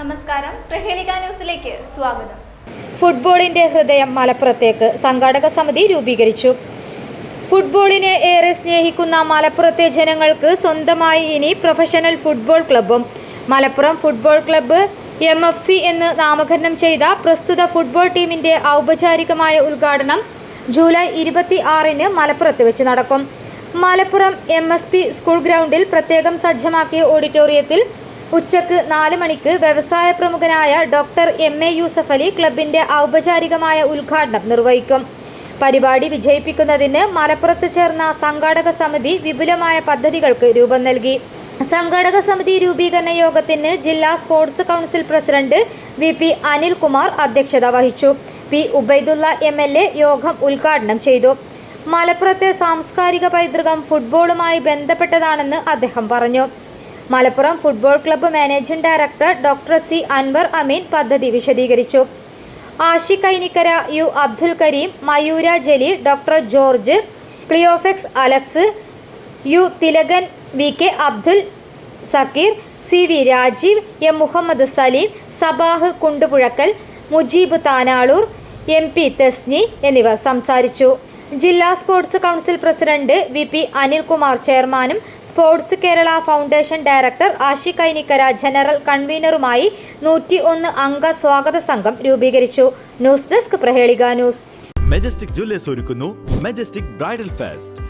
നമസ്കാരം. പ്രഹേളിക ന്യൂസിലേക്ക് സ്വാഗതം. ഫുട്ബോളിന്റെ ഹൃദയം മലപ്പുറത്തേക്ക് സംഘാടക സമിതി രൂപീകരിച്ചു. ഫുട്ബോളിനെ ഏറെ സ്നേഹിക്കുന്ന മലപ്പുറത്തെ ജനങ്ങൾക്ക് സ്വന്തമായി ഇനി professional football ക്ലബ്ബും Malappuram football club M F C എന്ന് നാമകരണം ചെയ്ത പ്രസ്തുത ഫുട്ബോൾ ടീമിന്റെ ഔപചാരികമായ ഉദ്ഘാടനം ജൂലൈ ഇരുപത്തി ആറിന് മലപ്പുറത്ത് വെച്ച് നടക്കും. Malappuram M S P school ഗ്രൗണ്ടിൽ പ്രത്യേകം സജ്ജമാക്കിയ ഓഡിറ്റോറിയത്തിൽ ഉച്ചയ്ക്ക് നാല് മണിക്ക് വ്യവസായ പ്രമുഖനായ doctor M A Yusuf Ali ക്ലബിന്റെ ഔപചാരികമായ ഉദ്ഘാടനം നിർവഹിക്കും. പരിപാടി വിജയിപ്പിക്കുന്നതിന് മലപ്പുറത്ത് ചേർന്ന സംഘാടക സമിതി വിപുലമായ പദ്ധതികൾക്ക് രൂപം നൽകി. സംഘാടക സമിതി രൂപീകരണ യോഗത്തിന് ജില്ലാ sports council president V P Anilkumar അധ്യക്ഷത വഹിച്ചു. P Ubaidulla M L A യോഗം ഉദ്ഘാടനം ചെയ്തു. മലപ്പുറത്തെ സാംസ്കാരിക പൈതൃകം ഫുട്ബോളുമായി ബന്ധപ്പെട്ടതാണെന്ന് അദ്ദേഹം പറഞ്ഞു. Malappuram football club managing director doctor C Anwar Ameen പദ്ധതി വിശദീകരിച്ചു. Ashi Kainikkara U Abdul Kareem Mayura Jaleel doctor George Cleophas Alex U Thilakan V K Abdul Sakeer C V Rajeev M Muhammad Saleem Sabah Kundupuzhakkal Mujeeb Thanalur M P Thesni എന്നിവർ സംസാരിച്ചു. ജില്ലാ sports council president V P Anilkumar ചെയർമാനും sports Kerala foundation director Ashi Kainikkara general കൺവീനറുമായി നൂറ്റി ഒന്ന് അംഗ സ്വാഗത സംഘം രൂപീകരിച്ചു. ന്യൂസ് ഡെസ്ക് പ്രഹേളിക ന്യൂസ്. മെജസ്റ്റിക് ജ്വല്ലേഴ്സ് ഒരുക്കുന്നു. Majestic bridal fest.